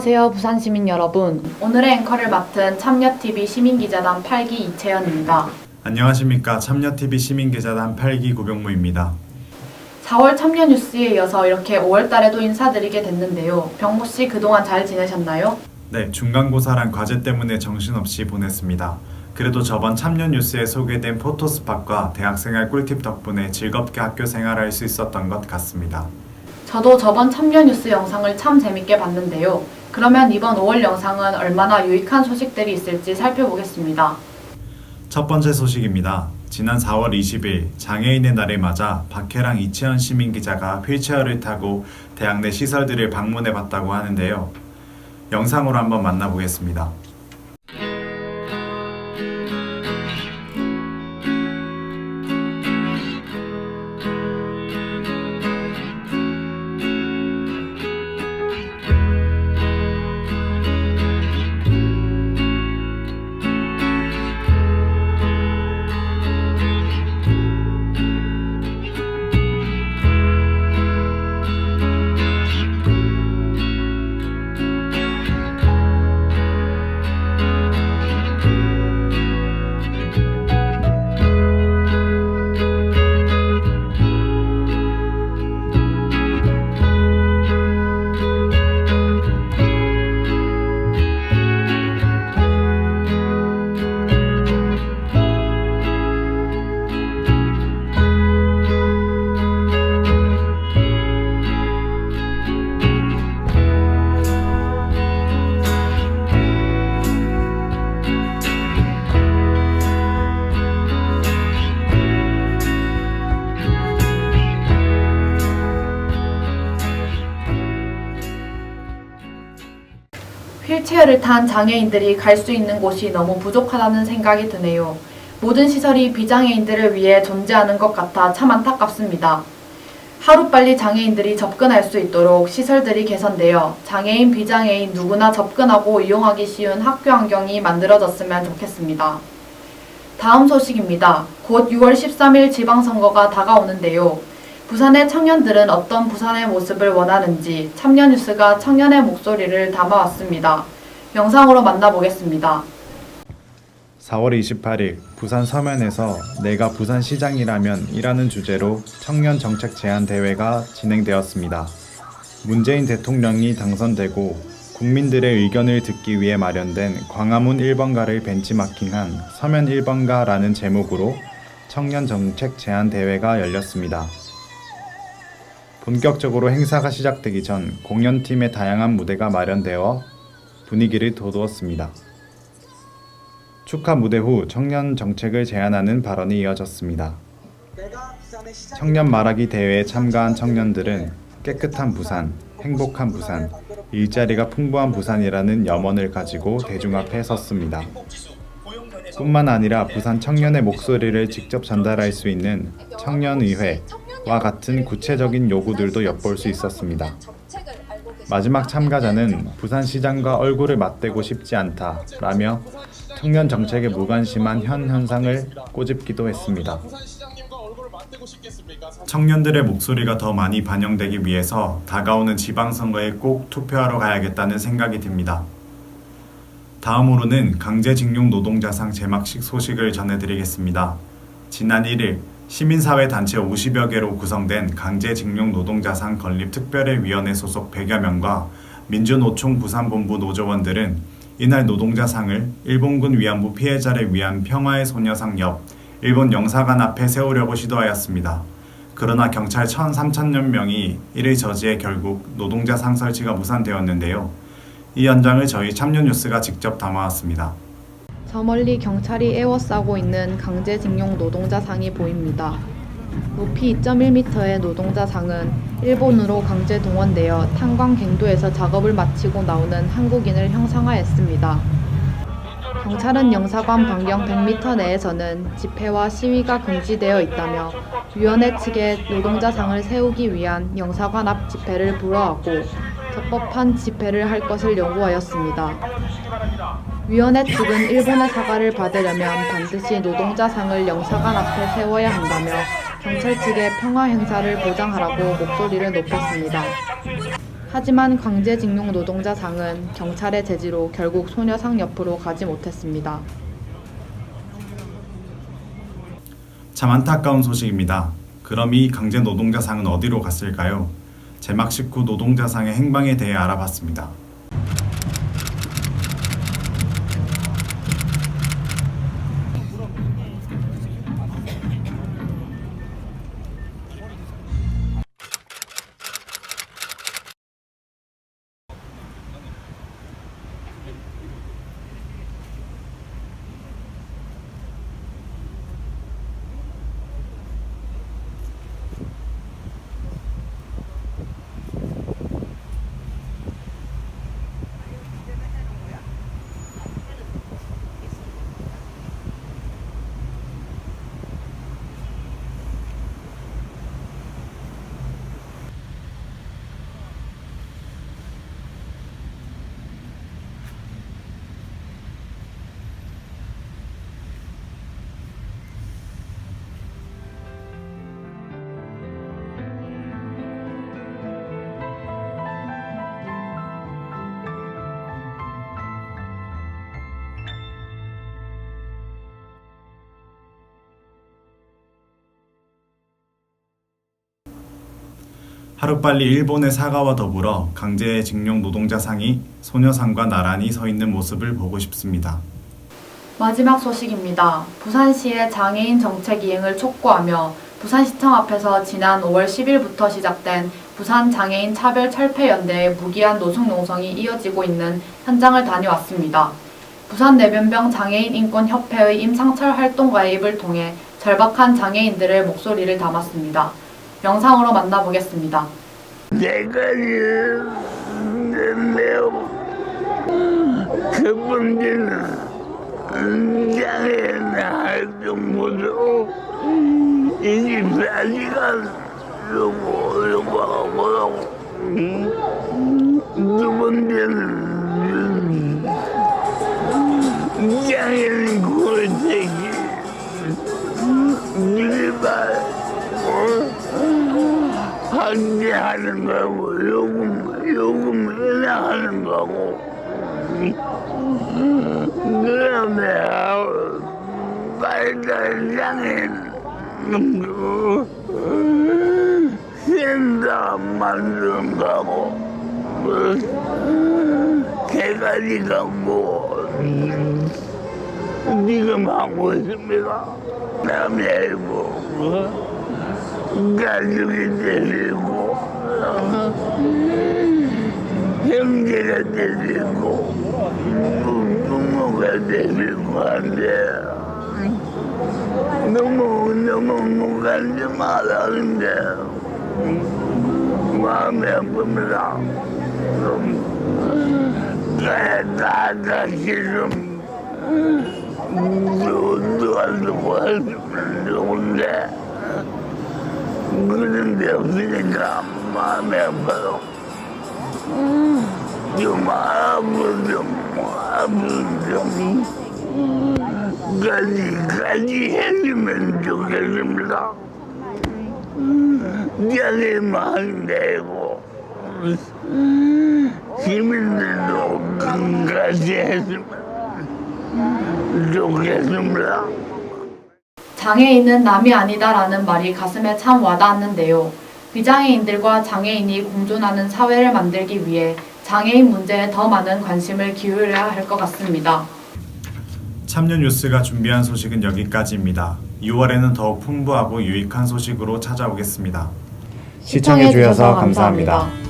안녕하세요, 부산 시민 여러분. 오늘의 앵커를 맡은 참여TV 시민기자단 8기 이채연입니다. 안녕하십니까 참여TV 시민기자단 8기 고병무입니다. 4월 참여 뉴스에 이어서 이렇게 5월 달에도 인사드리게 됐는데요. 병무 씨 그동안 잘 지내셨나요? 네, 중간고사란 과제 때문에 정신없이 보냈습니다. 그래도 저번 참여 뉴스에 소개된 포토스팟과 대학생활 꿀팁 덕분에 즐겁게 학교 생활할 수 있었던 것 같습니다. 저도 저번 참여 뉴스 영상을 참 재밌게 봤는데요. 그러면 이번 5월 영상은 얼마나 유익한 소식들이 있을지 살펴보겠습니다. 첫 번째 소식입니다. 지난 4월 20일 장애인의 날을 맞아 박혜랑 이채연 시민 기자가 휠체어를 타고 대학 내 시설들을 방문해 봤다고 하는데요. 영상으로 한번 만나보겠습니다. 휠체어를 탄 장애인들이 갈 수 있는 곳이 너무 부족하다는 생각이 드네요. 모든 시설이 비장애인들을 위해 존재하는 것 같아 참 안타깝습니다. 하루빨리 장애인들이 접근할 수 있도록 시설들이 개선되어 장애인, 비장애인 누구나 접근하고 이용하기 쉬운 학교 환경이 만들어졌으면 좋겠습니다. 다음 소식입니다. 곧 6월 13일 지방선거가 다가오는데요. 부산의 청년들은 어떤 부산의 모습을 원하는지 참여뉴스가 청년의 목소리를 담아왔습니다. 영상으로 만나보겠습니다. 4월 28일 부산 서면에서 내가 부산시장이라면 이라는 주제로 청년 정책 제안 대회가 진행되었습니다. 문재인 대통령이 당선되고 국민들의 의견을 듣기 위해 마련된 광화문 1번가를 벤치마킹한 서면 1번가라는 제목으로 청년 정책 제안 대회가 열렸습니다. 본격적으로 행사가 시작되기 전 공연팀의 다양한 무대가 마련되어 분위기를 돋우었습니다. 축하 무대 후 청년 정책을 제안하는 발언이 이어졌습니다. 청년 말하기 대회에 참가한 청년들은 깨끗한 부산, 행복한 부산, 일자리가 풍부한 부산이라는 염원을 가지고 대중 앞에 섰습니다. 뿐만 아니라 부산 청년의 목소리를 직접 전달할 수 있는 청년의회 와 같은 구체적인 요구들도 엿볼 수 있었습니다. 마지막 참가자는 부산시장과 얼굴을 맞대고 싶지 않다라며 청년 정책에 무관심한 현 현상을 꼬집기도 했습니다. 청년들의 목소리가 더 많이 반영되기 위해서 다가오는 지방선거에 꼭 투표하러 가야겠다는 생각이 듭니다. 다음으로는 강제징용 노동자상 제막식 소식을 전해드리겠습니다. 지난 1일 시민사회 단체 50여 개로 구성된 강제징용 노동자상 건립 특별회위원회 소속 100여 명과 민주노총 부산본부 노조원들은 이날 노동자상을 일본군 위안부 피해자를 위한 평화의 소녀상 옆 일본 영사관 앞에 세우려고 시도하였습니다. 그러나 경찰 1,3천여 명이 이를 저지해 결국 노동자상 설치가 무산되었는데요. 이 현장을 저희 참여 뉴스가 직접 담아왔습니다. 저 멀리 경찰이 에워싸고 있는 강제징용 노동자상이 보입니다. 높이 2.1m의 노동자상은 일본으로 강제 동원되어 탄광 갱도에서 작업을 마치고 나오는 한국인을 형상화했습니다. 경찰은 영사관 반경 100m 내에서는 집회와 시위가 금지되어 있다며 위원회 측에 노동자상을 세우기 위한 영사관 앞 집회를 불허하고 적법한 집회를 할 것을 요구하였습니다. 위원회 측은 일본의 사과를 받으려면 반드시 노동자상을 영사관 앞에 세워야 한다며 경찰 측의 평화 행사를 보장하라고 목소리를 높였습니다. 하지만 강제징용 노동자상은 경찰의 제지로 결국 소녀상 옆으로 가지 못했습니다. 참 안타까운 소식입니다. 그럼 이 강제 노동자상은 어디로 갔을까요? 제막 식후 노동자상의 행방에 대해 알아봤습니다. 하루빨리 일본의 사과와 더불어 강제징용 노동자상이 소녀상과 나란히 서 있는 모습을 보고 싶습니다. 마지막 소식입니다. 부산시의 장애인 정책 이행을 촉구하며 부산시청 앞에서 지난 5월 10일부터 시작된 부산 장애인 차별 철폐 연대의 무기한 노숙 농성이 이어지고 있는 현장을 다녀왔습니다. 부산 내변병 장애인 인권 협회의 임상철 활동가의 입을 통해 절박한 장애인들의 목소리를 담았습니다. 영상으로 만나보겠습니다. 내가 매우 그 문제는 장애인 활동부도 24시간 요거 요거 하고 두 번째는 장애인 한개하는 거고 요금 요금 인하하는 거고. 그러면 발달장애인 센터 만드는 거고. 개가지 갖고 지금 하고 있습니다. 남해고 가족이 되리고 형제가 되리고 부모가 되리고 한데 너무 가지 좀데 없으니까 마음이 아파요. 좀 아프죠, 아프죠. 가지, 가지 해주면 좋겠습니다. 많이 되고, 시민들도 같이 했으면 좋겠습니다. 장애인은 남이 아니다라는 말이 가슴에 참 와닿았는데요. 비장애인들과 장애인이 공존하는 사회를 만들기 위해 장애인 문제에 더 많은 관심을 기울여야 할 것 같습니다. 참여 뉴스가 준비한 소식은 여기까지입니다. 6월에는 더욱 풍부하고 유익한 소식으로 찾아오겠습니다. 시청해주셔서 감사합니다.